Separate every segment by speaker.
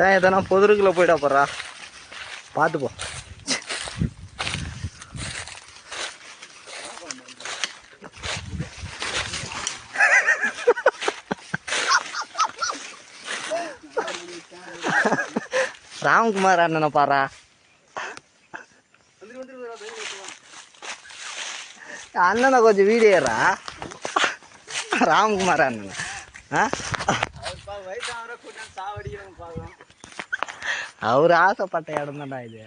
Speaker 1: ஏன் எதனா பொதுருக்குள்ளே போயிட்டா போறா. பார்த்து போ ராம்குமார் அண்ணனை பாரா. அண்ணனை கொஞ்சம் வீடியோரா? ராம்குமார் அண்ணன். ஆ? அவர் ஆசைப்பட்ட இடம் தான்டா இது.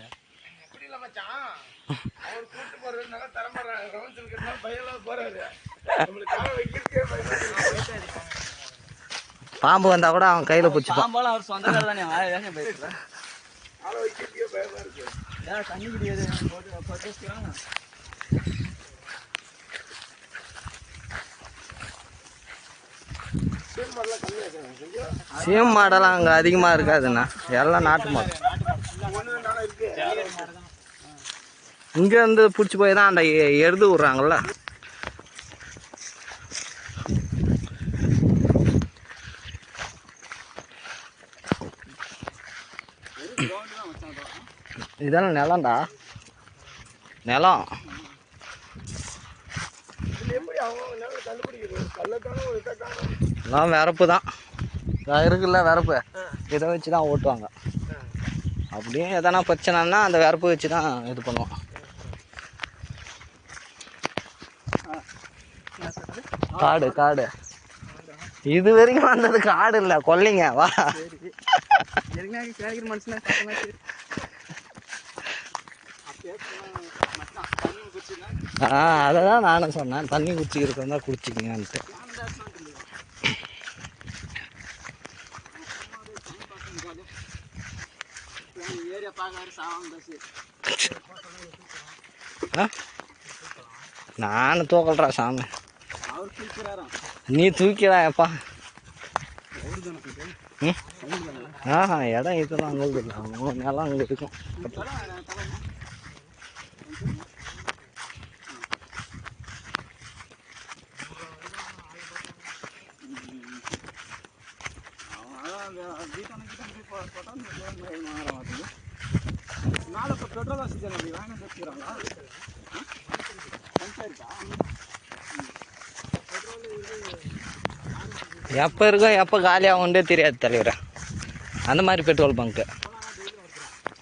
Speaker 1: பாம்பு வந்தா கூட அவன் கையில பிடிச்சிப்பான்.
Speaker 2: பாம்பாலும் அவர் ஏன் தண்ணி கிடையாது
Speaker 1: சேம் மாடெல்லாம் அங்கே அதிகமாக இருக்காதுண்ணா. எல்லாம் நாட்டு மாடு. இங்கே இருந்து பிடிச்சி போய் தான் அந்த எழுது எருது விட்றாங்கல்ல இதெல்லாம் நிலம்டா. நிலம். எல்லாம் விறப்பு தான். இருக்குல்ல விறப்பு இதை வச்சு தான் ஓட்டுவாங்க. அப்படியே எதனா பிரச்சனைன்னா அந்த விறப்பு வச்சு தான் இது பண்ணுவோம் காடு காடு. இது வரைக்கும் வந்தது காடு இல்லை கொல்லிங்க வா. ஆ அதை தான் நானும் சொன்னேன். தண்ணி குடிச்சிக்கிறதுக்கு தான் குடிச்சிக்கிங்கன்ட்டு.
Speaker 2: ஏரியா பார்க்க சாவாங்க பஸ்
Speaker 1: ஆ நானும் தூக்கல்றா சாமி
Speaker 2: அவர் குளிக்கிறாராம்
Speaker 1: நீ தூக்கிடாப்பா ம் ஆஹா இடம் இதெல்லாம் அங்கே இல்லை அவங்க நிலம் அங்கே இருக்கும்
Speaker 2: நாளை இப்போ பெட்ரோல் வசதி அப்படி வாங்க வச்சுக்கிறாங்களா?
Speaker 1: எப்போ இருக்கும் எப்போ காலியாகும்ன்றே தெரியாது தலைவர். அந்த மாதிரி பெட்ரோல் பங்க்கு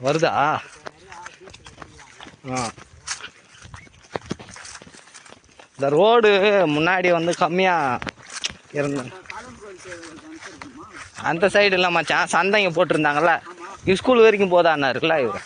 Speaker 1: வருதா? ஆ. இந்த ரோடு முன்னாடி வந்து கம்மியாக இருந்த அந்த சைடு இல்லை மச்சான் சந்தைங்க போட்டிருந்தாங்கல்ல. ஸ்கூல் வரைக்கும் போதான்னாருல இவர்?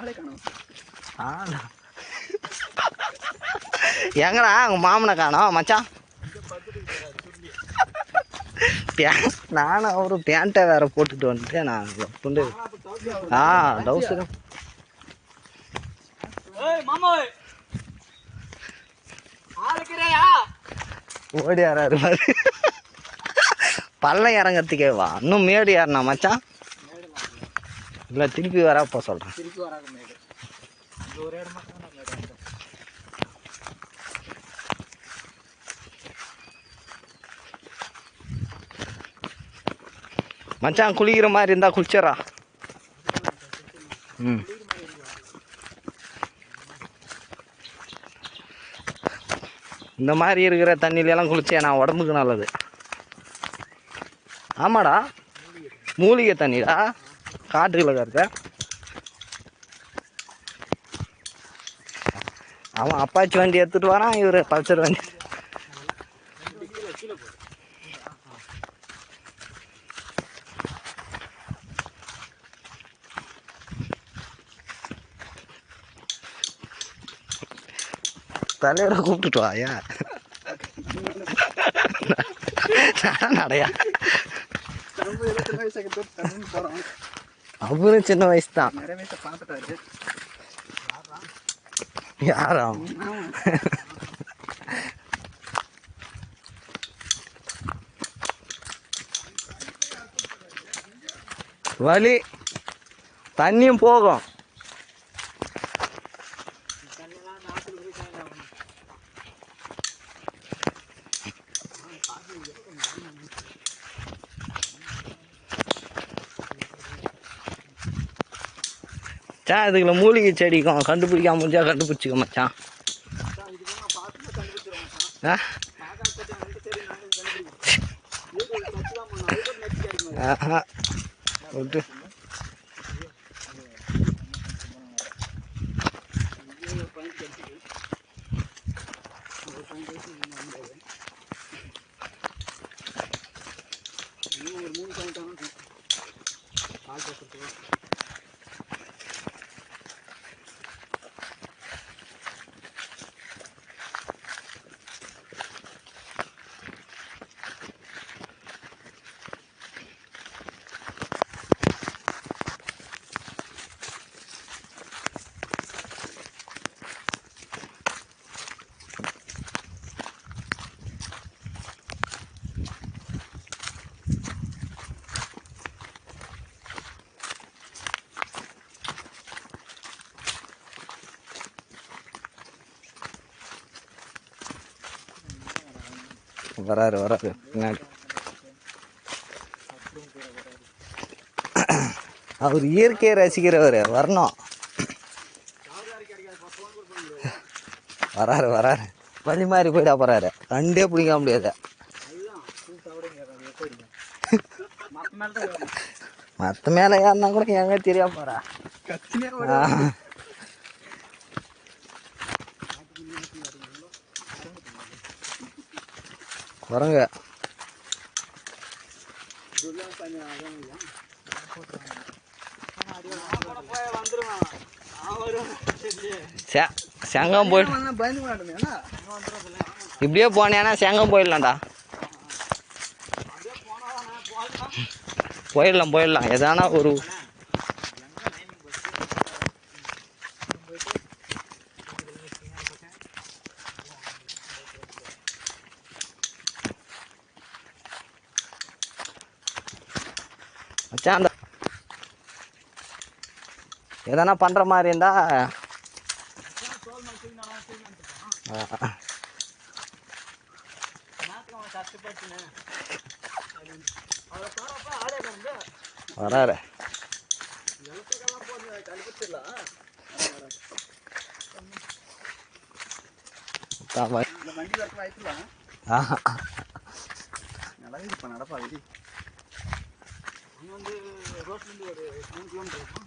Speaker 2: ஆளே காணும்.
Speaker 1: எங்கடா உங்க மாமனை காணோம் மச்சான்? நானும் அவரும் பேண்ட்டை வேற போட்டுட்டு வந்துட்டு நான் புண்டு ஆ
Speaker 2: ஆளுக்கிறேயா?
Speaker 1: ஓடி யாராரு பாரு. பள்ளம் இறங்கறதுக்கே வா. இன்னும் மேடு ஏறினா மச்சான்? இல்லை திருப்பி வரப்போ சொல்கிறேன்
Speaker 2: திருப்பி வராங்க மேடு. ஒரு இடமா
Speaker 1: மச்சான் குளிக்கிற மாதிரி இருந்தா குளிச்சரா ம். இந்த மாதிரி இருக்கிற தண்ணியில எல்லாம் குளிச்சே நான் உடம்புக்கு நல்லது. ஆமாடா. மூலிகை தண்ணிடா. காட்டுக்குள்ள கருத்த அவன் அப்பாச்சி வண்டி எடுத்துட்டு வரான் இவர் பல்சர் வண்டி. தலைவரை கூப்பிட்டுட்டு வாயா நடையா அவரும் சின்ன வயசு தான் யாரும்? வலி. தண்ணியும் போகும். மச்சான் இதுக்குள்ள மூலிகை செடிக்கும் கண்டுபிடிக்காம முடிஞ்சா கண்டுபிடிச்சிக்க மச்சான். ஆ? ஆஹா. விட்டு.
Speaker 2: மூணு பாயிண்ட்
Speaker 1: வராரு வராரு. பின்னாடி. அவர் இயற்கையை ரசிக்கிறவர் வரணும். வராரு வராரு. வழி மாறி போயிடா போறாரு. கண்டே பிடிக்க முடியாது.
Speaker 2: மற்ற மேலே
Speaker 1: யாருன்னா கூட எங்க தெரியா போறா
Speaker 2: கத்தினே
Speaker 1: ஆ. வரங்க. செங்கம் போய் இப்படியே போனேன்னா செங்கம் போயிடலாம்டா. போயிடலாம் போயிடலாம். எதானா ஒரு மச்சான் அந்த எதனா பண்ற மாதிரி இருந்தா ஆ. வராரு தான் வா-
Speaker 2: இந்த வண்டி எதனா வாய்ப்பு
Speaker 1: மாதிரி
Speaker 2: நல்லா இப்போ நடப்பா வந்து ரோட்லேருந்து ஒரு மூணு கிலோமீட்டர் இருக்கும்.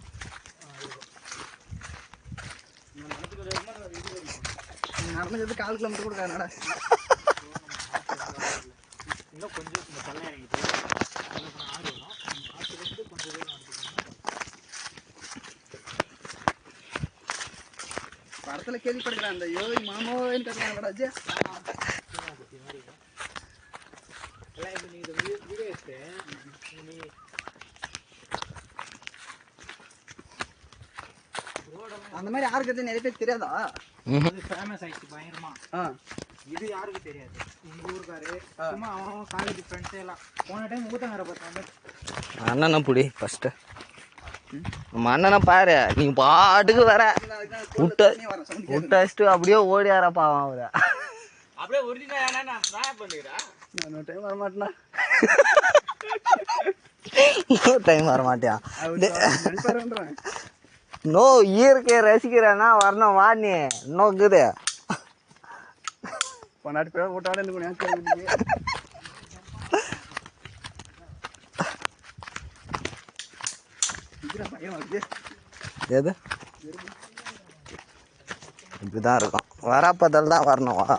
Speaker 2: நடந்தது கால் கிலோமீட்டர் கூட நட இன்னும் கொஞ்சம் இந்த பள்ளம் இறங்கிட்டு ஆறு வரும். ஆற்றுலேருந்து கொஞ்சம் தூரம் நடந்து படத்துல கேள்விப்படுகிறேன் அந்த யோகி மாமோன்னு கட்டுறாங்க அந்த மாதிரி யாருக்கு நிறைய பேர் தெரியாதா.
Speaker 3: அது ஃபேமஸ் ஆயிடுச்சு பயங்கரமா.
Speaker 2: ஆ.
Speaker 3: இது யாருக்கு தெரியாது? எங்க ஊருக்காரு. சும்மா அவன் காலேஜ் ஃப்ரெண்ட்ஸ் எல்லாம். போன டைம் ஊத்தங்கரை பார்த்தாங்க
Speaker 1: அண்ணனை புடி ஃபஸ்ட்டு நம்ம அண்ணனை பாரு நீ பாட்டுக்கு வர. விட்ட விட்டு வச்சுட்டு அப்படியே ஓடியார பாவம் அவரை.
Speaker 3: அப்படியே ஒரிஜினல் என்ன நான் பண்ணுறேன்
Speaker 2: நான் டைம் வர மாட்டேனா
Speaker 1: டைம் வர மாட்டியான்
Speaker 2: நினைப்பாருன்றேன்
Speaker 1: நோ இயற்கையை ரசிக்கிறேன்னா வரணும் வா நீ. நோக்குது
Speaker 2: பொன்னாட்டி பேர் வருது
Speaker 1: எது? இப்படிதான் இருக்கும். வரப்பதில் தான் வரணும் வா.